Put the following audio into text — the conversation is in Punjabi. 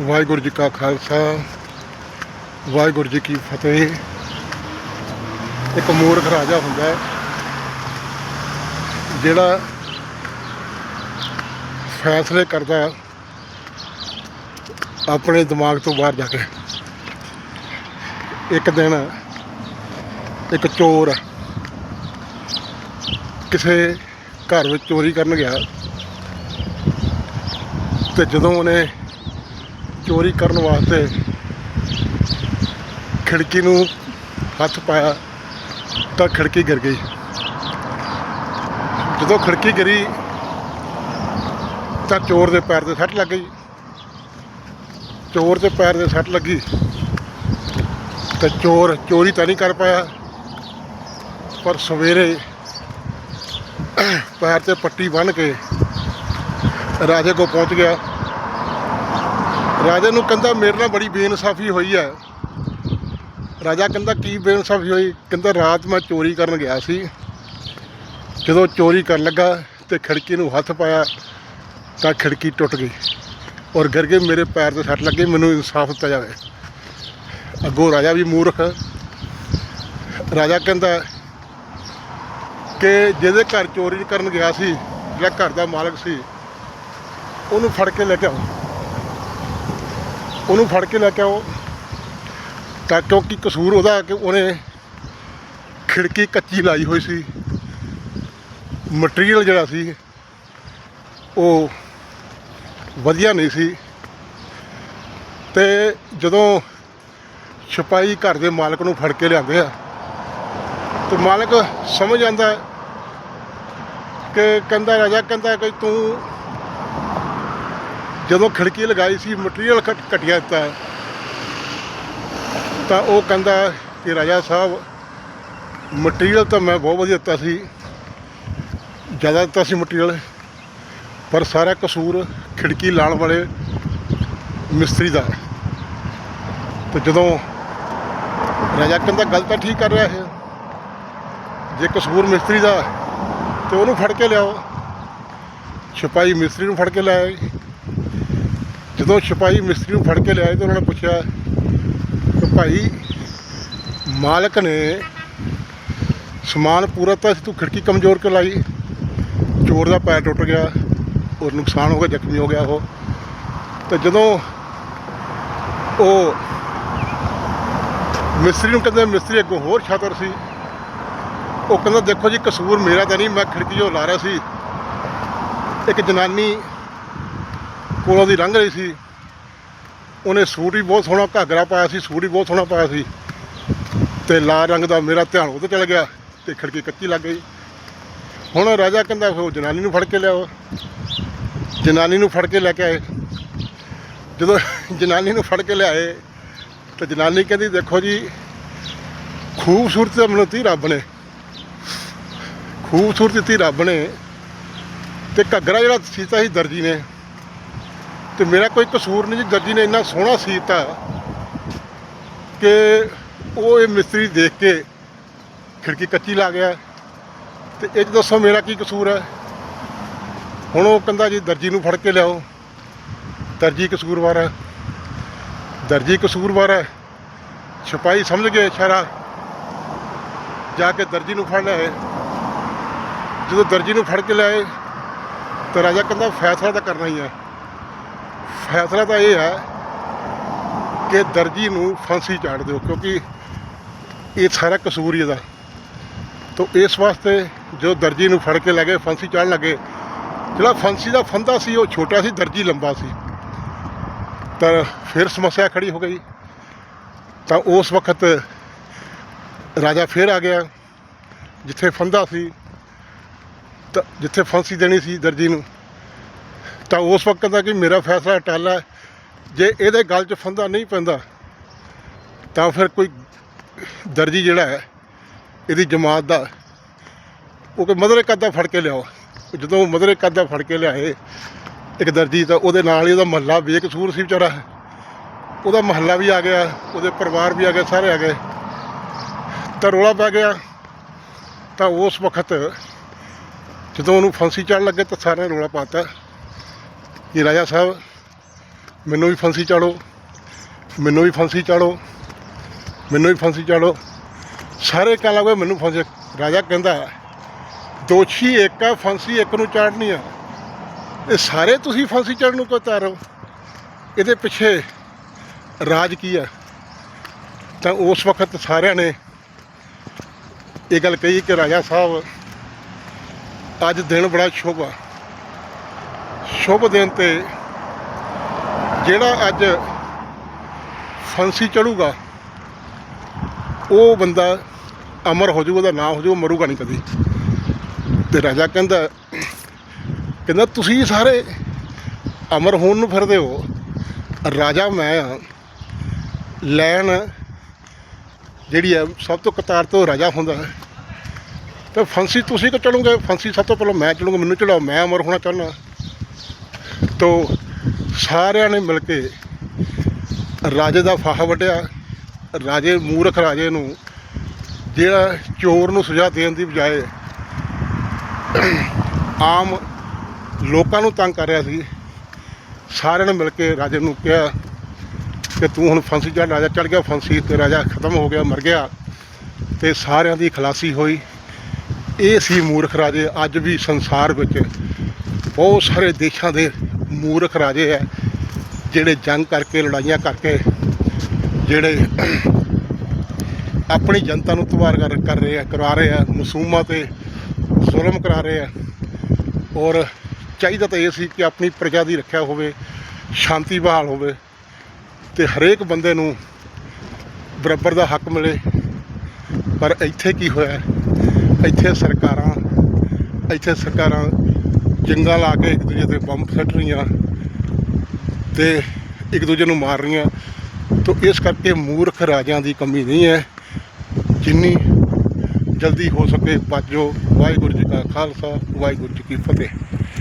ਵਾਹਿਗੁਰੂ ਜੀ ਕਾ ਖਾਲਸਾ, ਵਾਹਿਗੁਰੂ ਜੀ ਕੀ ਫਤਿਹ। ਇੱਕ ਮੂਰਖ ਰਾਜਾ ਹੁੰਦਾ ਜਿਹੜਾ ਫੈਸਲੇ ਕਰਦਾ ਆਪਣੇ ਦਿਮਾਗ ਤੋਂ ਬਾਹਰ ਜਾ ਕੇ। ਇੱਕ ਦਿਨ ਇੱਕ ਚੋਰ ਕਿਸੇ ਘਰ ਵਿੱਚ ਚੋਰੀ ਕਰਨ ਗਿਆ ਤੇ ਜਦੋਂ ਉਹਨੇ ਚੋਰੀ ਕਰਨ ਵਾਸਤੇ ਖਿੜਕੀ ਨੂੰ ਹੱਥ ਪਾਇਆ ਤਾਂ ਖਿੜਕੀ ਗਿਰ ਗਈ। ਜਦੋਂ ਖਿੜਕੀ ਗਿਰੀ ਤਾਂ ਚੋਰ ਦੇ ਪੈਰ ਤੇ ਸੱਟ ਲੱਗ ਗਈ। ਚੋਰ ਦੇ ਪੈਰ ਤੇ ਸੱਟ ਲੱਗੀ ਤੇ ਚੋਰ ਚੋਰੀ ਤਾਂ ਨਹੀਂ ਕਰ ਪਾਇਆ, ਪਰ ਸਵੇਰੇ ਪੈਰ ਤੇ ਪੱਟੀ ਬੰਨ੍ਹ ਕੇ ਰਾਜੇ ਕੋ ਪਹੁੰਚ ਗਿਆ। ਰਾਜੇ ਨੂੰ ਕਹਿੰਦਾ ਮੇਰੇ ਨਾਲ ਬੜੀ ਬੇਇਨਸਾਫੀ ਹੋਈ ਹੈ। ਰਾਜਾ ਕਹਿੰਦਾ, ਕੀ ਬੇਇਨਸਾਫੀ ਹੋਈ? ਕਹਿੰਦਾ, ਰਾਤ ਮੈਂ ਚੋਰੀ ਕਰਨ ਗਿਆ ਸੀ। ਜਦੋਂ ਚੋਰੀ ਕਰਨ ਲੱਗਾ ਤੇ ਖਿੜਕੀ ਨੂੰ ਹੱਥ ਪਾਇਆ ਤਾਂ ਖਿੜਕੀ ਟੁੱਟ ਗਈ ਔਰ ਗਿਰ ਕੇ ਮੇਰੇ ਪੈਰ ਤੇ ਸੱਟ ਲੱਗੀ, ਮੈਨੂੰ ਇਨਸਾਫ ਦਿੱਤਾ ਜਾਵੇ। ਅੱਗੋਂ ਰਾਜਾ ਵੀ ਮੂਰਖ। ਰਾਜਾ ਕਹਿੰਦਾ ਕਿ ਜਿਹਦੇ ਘਰ ਚੋਰੀ ਕਰਨ ਗਿਆ ਸੀ ਜਿਹੜਾ ਘਰ ਦਾ ਮਾਲਕ ਸੀ, ਉਹਨੂੰ ਫੜ ਕੇ ਲੈ ਕੇ ਆਓ। ਉਹਨੂੰ ਫੜ ਕੇ ਲੈ ਕੇ ਆਓ। ਤਾਂ ਕਿਉਂਕਿ ਕਸੂਰ ਉਹਦਾ ਕਿ ਉਹਨੇ ਖਿੜਕੀ ਕੱਚੀ ਲਾਈ ਹੋਈ ਸੀ। ਮਟੀਰੀਅਲ ਜਿਹੜਾ ਸੀ, ਉਹ ਵਧੀਆ ਨਹੀਂ ਸੀ। ਤੇ ਜਦੋਂ ਛਪਾਈ ਘਰ ਦੇ ਮਾਲਕ ਨੂੰ ਫੜ ਕੇ ਲਿਆਂਦੇ ਆ, ਤੇ ਮਾਲਕ ਸਮਝ ਆਂਦਾ ਕਿ ਕਹਿੰਦਾ ਰਾਜਾ, ਕਹਿੰਦਾ ਕਿ ਤੂੰ ਜਦੋਂ ਖਿੜਕੀ ਲਗਾਈ ਸੀ ਮਟੀਰੀਅਲ ਘਟਿਆ ਦਿੱਤਾ ਤਾਂ ਉਹ ਕਹਿੰਦਾ ਕਿ ਰਾਜਾ ਸਾਹਿਬ ਮਟੀਰੀਅਲ ਤਾਂ ਮੈਂ ਬਹੁਤ ਵਧੀਆ ਦਿੱਤਾ ਸੀ। ਜ਼ਿਆਦਾ ਦਿੱਤਾ ਸੀ ਮਟੀਰੀਅਲ ਪਰ ਸਾਰਾ ਕਸੂਰ ਖਿੜਕੀ ਲਾਉਣ ਵਾਲੇ ਮਿਸਤਰੀ ਦਾ ਹੈ। ਤੇ ਜਦੋਂ ਰਾਜਾ ਕਹਿੰਦਾ ਗੱਲ ਤਾਂ ਠੀਕ ਕਰ ਰਿਹਾ ਹੈ। ਜੇ ਕਸੂਰ ਮਿਸਤਰੀ ਦਾ ਹੈ, ਤੇ ਉਹਨੂੰ ਫੜ ਕੇ ਲਿਆਓ। ਛਪਾਈ ਮਿਸਤਰੀ ਨੂੰ ਫੜ ਕੇ ਲਿਆਏ ਜਦੋਂ ਛਪਾਈ ਮਿਸਤਰੀ ਨੂੰ ਫੜ ਕੇ ਲਿਆਏ ਤਾਂ ਉਹਨਾਂ ਨੇ ਪੁੱਛਿਆ ਕਿ ਭਾਈ, ਮਾਲਕ ਨੇ ਸਮਾਨ ਪੂਰਾ ਤਾਂ ਸੀ, ਤੂੰ ਖਿੜਕੀ ਕਮਜ਼ੋਰ ਕਿਉਂ ਲਾਈ? ਚੋਰ ਦਾ ਪੈਰ ਟੁੱਟ ਗਿਆ ਔਰ ਨੁਕਸਾਨ ਹੋ ਗਿਆ, ਜ਼ਖਮੀ ਹੋ ਗਿਆ ਉਹ। ਤੇ ਜਦੋਂ ਉਹ ਮਿਸਤਰੀ ਨੂੰ ਕਹਿੰਦੇ, ਮਿਸਤਰੀ ਅੱਗੋਂ ਹੋਰ ਛਾਤਰ ਸੀ, ਉਹ ਕਹਿੰਦਾ, ਦੇਖੋ ਜੀ, ਕਸੂਰ ਮੇਰਾ ਤਾਂ ਨਹੀਂ, ਮੈਂ ਖਿੜਕੀ ਜੋ ਲਾ ਰਿਹਾ ਸੀ। ਇੱਕ ਜਨਾਨੀ ਕੋਲੋਂ ਦੀ ਲੰਘ ਰਹੀ ਸੀ। ਉਹਨੇ ਸੂਟ ਹੀ ਬਹੁਤ ਸੋਹਣਾ ਘਾਗਰਾ ਪਾਇਆ ਸੀ, ਸੂਟ ਹੀ ਬਹੁਤ ਸੋਹਣਾ ਪਾਇਆ ਸੀ। ਤੇ ਲਾਲ ਰੰਗ ਦਾ ਮੇਰਾ ਧਿਆਨ ਉਹਤੇ ਚਲ ਗਿਆ ਤੇ ਖਿੜਕੀ ਕੱਚੀ ਲੱਗ ਗਈ। ਹੁਣ ਰਾਜਾ ਕਹਿੰਦਾ ਉਹ ਜਨਾਨੀ ਨੂੰ ਫੜ ਕੇ ਲਿਆਓ। ਜਨਾਨੀ ਨੂੰ ਫੜ ਕੇ ਲੈ ਕੇ ਆਏ। ਜਦੋਂ ਜਨਾਨੀ ਨੂੰ ਫੜ ਕੇ ਲਿਆਏ, ਤੇ ਜਨਾਨੀ ਕਹਿੰਦੀ, ਦੇਖੋ ਜੀ, ਖੂਬਸੂਰਤੀ ਤਾਂ ਮੈਨੂੰ ਰੱਬ ਨੇ। ਖੂਬਸੂਰਤੀ ਦਿੱਤੀ ਰੱਬ ਨੇ ਤੇ ਘੱਗਰਾ ਜਿਹੜਾ ਸੀਤਾ ਸੀ ਦਰਜੀ ਨੇ ਤੇ ਮੇਰਾ ਕੋਈ ਕਸੂਰ ਨਹੀਂ ਜੀ ਦਰਜੀ ਨੇ ਇੰਨਾ ਸੋਹਣਾ ਸੀਤਾ ਕਿ ਉਹ ਇਹ ਮਿਸਤਰੀ ਦੇਖ ਕੇ ਖਿੜਕੀ ਕੱਚੀ ਲਾ ਗਿਆ। ਤੇ ਇਹ 'ਚ ਦੱਸੋ ਮੇਰਾ ਕੀ ਕਸੂਰ ਹੈ ਹੁਣ ਉਹ ਕਹਿੰਦਾ ਜੀ, ਦਰਜੀ ਨੂੰ ਫੜ ਕੇ ਲਿਆਓ। ਦਰਜੀ ਕਸੂਰਵਾਰ ਹੈ ਦਰਜੀ ਕਸੂਰਵਾਰ ਹੈ ਛਪਾਈ ਸਮਝ ਗਏ ਇਸ਼ਾਰਾ ਜਾ ਕੇ ਦਰਜੀ ਨੂੰ ਫੜ ਲਿਆਏ। ਜਦੋਂ ਦਰਜੀ ਨੂੰ ਫੜ ਕੇ ਲਿਆਏ, ਤਾਂ ਰਾਜਾ ਕਹਿੰਦਾ ਫੈਸਲਾ ਤਾਂ ਕਰਨਾ ਹੀ ਹੈ ਫੈਸਲਾ ਤਾਂ ਇਹ ਹੈ ਕਿ ਦਰਜੀ ਨੂੰ ਫਾਂਸੀ ਚਾੜ ਦਿਓ, ਕਿਉਂਕਿ ਇਹ ਸਾਰਾ ਕਸੂਰ ਹੀ ਇਹਦਾ ਤਾਂ ਇਸ ਵਾਸਤੇ ਜੋ ਦਰਜੀ ਨੂੰ ਫੜ ਕੇ ਲੈ ਗਏ, ਫਾਂਸੀ ਚਾੜਨ ਲੱਗੇ, ਜਿਹੜਾ ਫਾਂਸੀ ਦਾ ਫੰਦਾ ਸੀ, ਉਹ ਛੋਟਾ ਸੀ, ਦਰਜੀ ਲੰਬਾ ਸੀ। ਤਾਂ ਫਿਰ ਸਮੱਸਿਆ ਖੜੀ ਹੋ ਗਈ। ਤਾਂ ਉਸ ਵਕਤ ਰਾਜਾ ਫਿਰ ਆ ਗਿਆ, ਜਿੱਥੇ ਫੰਦਾ ਸੀ, ਤਾਂ ਜਿੱਥੇ ਫਾਂਸੀ ਦੇਣੀ ਸੀ ਦਰਜੀ ਨੂੰ। ਤਾਂ ਉਸ ਵਕਤ ਦਾ ਕਿ ਮੇਰਾ ਫੈਸਲਾ ਟਾਲਾ ਹੈ। ਜੇ ਇਹਦੇ ਗੱਲ 'ਚ ਫੰਦਾ ਨਹੀਂ ਪੈਂਦਾ, ਤਾਂ ਫਿਰ ਕੋਈ ਦਰਜੀ ਜਿਹੜਾ ਹੈ, ਇਹਦੀ ਜਮਾਤ ਦਾ ਉਹ ਕਿ ਮਦਰੇ ਕੱਦਾ ਫੜ ਕੇ ਲਿਆਓ। ਜਦੋਂ ਮਦਰੇ ਕੱਦਾ ਫੜ ਕੇ ਲਿਆਏ, ਇੱਕ ਦਰਜੀ ਤਾਂ ਉਹਦੇ ਨਾਲ ਹੀ ਉਹਦਾ ਮਹੱਲਾ ਬੇਕਸੂਰ ਸੀ ਵਿਚਾਰਾ। ਉਹਦਾ ਮਹੱਲਾ ਵੀ ਆ ਗਿਆ, ਉਹਦੇ ਪਰਿਵਾਰ ਵੀ ਆ ਗਿਆ ਸਾਰੇ ਆ ਗਏ। ਤਾਂ ਰੋਲਾ ਪੈ ਗਿਆ। ਤਾਂ ਉਸ ਵਕਤ ਜਦੋਂ ਉਹਨੂੰ ਫਾਂਸੀ ਚੜ੍ਹਨ ਲੱਗੇ ਤਾਂ ਸਾਰਿਆਂ ਨੇ ਰੋਲਾ ਪਾਤਾ ਕਿ ਰਾਜਾ ਸਾਹਿਬ, ਮੈਨੂੰ ਵੀ ਫਾਂਸੀ ਚਾੜੋ, ਮੈਨੂੰ ਵੀ ਫਾਂਸੀ ਚਾੜੋ, ਮੈਨੂੰ ਵੀ ਫਾਂਸੀ ਚਾੜੋ। ਸਾਰੇ ਕਹਿਣ ਲੱਗੇ ਮੈਨੂੰ ਫਾਂਸੀ ਰਾਜਾ ਕਹਿੰਦਾ ਦੋਸ਼ੀ ਇੱਕ ਆ ਫਾਂਸੀ ਇੱਕ ਨੂੰ ਚਾੜਨੀ ਆ ਇਹ ਸਾਰੇ ਤੁਸੀਂ ਫਾਂਸੀ ਚੜਨ ਨੂੰ ਕਿਉਂ ਤਿਆਰ ਇਹਦੇ ਪਿੱਛੇ ਰਾਜ ਕੀ ਆ ਤਾਂ ਉਸ ਵਕਤ ਸਾਰਿਆਂ ਨੇ ਇਹ ਗੱਲ ਕਹੀ ਕਿ ਰਾਜਾ ਸਾਹਿਬ, ਅੱਜ ਦਿਨ ਬੜਾ ਸ਼ੁਭ ਆ। ਸ਼ੁਭ ਦਿਨ ਤੇ ਜਿਹੜਾ ਅੱਜ ਫੰਸੀ ਚੜੂਗਾ, ਉਹ ਬੰਦਾ ਅਮਰ ਹੋ ਜਾਊਗਾ, ਉਹਦਾ ਨਾਂ ਹੋ ਜਾਊਗਾ, ਮਰੂਗਾ ਨਹੀਂ ਕਦੀ। ਤੇ ਰਾਜਾ ਕਹਿੰਦਾ ਕਹਿੰਦਾ, ਤੁਸੀਂ ਸਾਰੇ ਅਮਰ ਹੋਣ ਨੂੰ ਫਿਰਦੇ ਹੋ। ਰਾਜਾ ਮੈਂ ਆ ਲੈਣ ਜਿਹੜੀ ਹੈ, ਸਭ ਤੋਂ ਕਤਾਰ ਤੋਂ ਰਾਜਾ ਹੁੰਦਾ ਹੈ। ਤੇ ਫਾਂਸੀ ਤੁਸੀਂ ਕਿ ਚੜੋਗੇ? ਫਾਂਸੀ ਸਭ ਤੋਂ ਪਹਿਲਾਂ ਮੈਂ ਚੜੂੰਗਾ, ਮੈਨੂੰ ਚੜਾਓ, ਮੈਂ ਅਮਰ ਹੋਣਾ ਚਾਹੁੰਦਾ ਤੋ ਸਾਰਿਆਂ ਨੇ ਮਿਲ ਕੇ ਰਾਜੇ ਦਾ ਫਾਹਾ ਵੱਢਿਆ। ਰਾਜੇ ਮੂਰਖ ਰਾਜੇ ਨੂੰ ਜਿਹੜਾ ਚੋਰ ਨੂੰ ਸਜ਼ਾ ਦੇਣ ਦੀ ਬਜਾਏ ਆਮ ਲੋਕਾਂ ਨੂੰ ਤੰਗ ਕਰ ਰਿਹਾ ਸੀ। ਸਾਰਿਆਂ ਨੇ ਮਿਲ ਕੇ ਰਾਜੇ ਨੂੰ ਕਿਹਾ ਕਿ ਤੂੰ ਹੁਣ ਫਾਂਸੀ ਚੜ੍ਹ ਰਾਜਾ ਚੜ ਗਿਆ, ਫਾਂਸੀ ਤੇ ਰਾਜਾ ਖਤਮ ਹੋ ਗਿਆ, ਮਰ ਗਿਆ। ਤੇ ਸਾਰਿਆਂ ਦੀ ਖਲਾਸੀ ਹੋਈ। ਇਹ ਸੀ ਮੂਰਖ ਰਾਜੇ। ਅੱਜ ਵੀ ਸੰਸਾਰ ਵਿੱਚ ਬਹੁਤ ਸਾਰੇ ਦੇਸ਼ਾਂ ਦੇ ਮੂਰਖ ਰਾਜੇ ਹੈ, ਜਿਹੜੇ ਜੰਗ ਕਰਕੇ, ਲੜਾਈਆਂ ਕਰਕੇ, ਜਿਹੜੇ ਆਪਣੀ ਜਨਤਾ ਨੂੰ ਤਬਾਹ ਕਰ ਕਰ ਰਹੇ ਆ ਕਰਵਾ ਰਹੇ ਆ, ਮਸੂਮਾਂ ਤੇ ਜ਼ੁਲਮ ਕਰਾ ਰਹੇ ਆ। ਔਰ ਚਾਹੀਦਾ ਤਾਂ ਇਹ ਸੀ ਕਿ ਆਪਣੀ ਪ੍ਰਜਾ ਦੀ ਰੱਖਿਆ ਹੋਵੇ, ਸ਼ਾਂਤੀ ਬਹਾਲ ਹੋਵੇ ਤੇ ਹਰੇਕ ਬੰਦੇ ਨੂੰ ਬਰਾਬਰ ਦਾ ਹੱਕ ਮਿਲੇ। ਪਰ ਇੱਥੇ ਕੀ ਹੋਇਆ? ਇੱਥੇ ਸਰਕਾਰਾਂ ਇੱਥੇ ਸਰਕਾਰਾਂ ਜੰਗਾਂ ਲਾ ਕੇ ਇੱਕ ਦੂਜੇ ਤੇ ਬੰਬ ਸੱਟ ਰਹੀਆਂ ਤੇ ਇੱਕ ਦੂਜੇ ਨੂੰ ਮਾਰ ਰਹੀਆਂ। ਤੋ ਇਸ ਕਰਕੇ ਮੂਰਖ ਰਾਜਿਆਂ ਦੀ ਕਮੀ ਨਹੀਂ ਹੈ। ਜਿੰਨੀ ਜਲਦੀ ਹੋ ਸਕੇ ਬਚੋ ਵਾਹਿਗੁਰੂ ਜੀ ਕਾ ਖਾਲਸਾ, ਵਾਹਿਗੁਰੂ ਜੀ ਕੀ ਫਤਿਹ।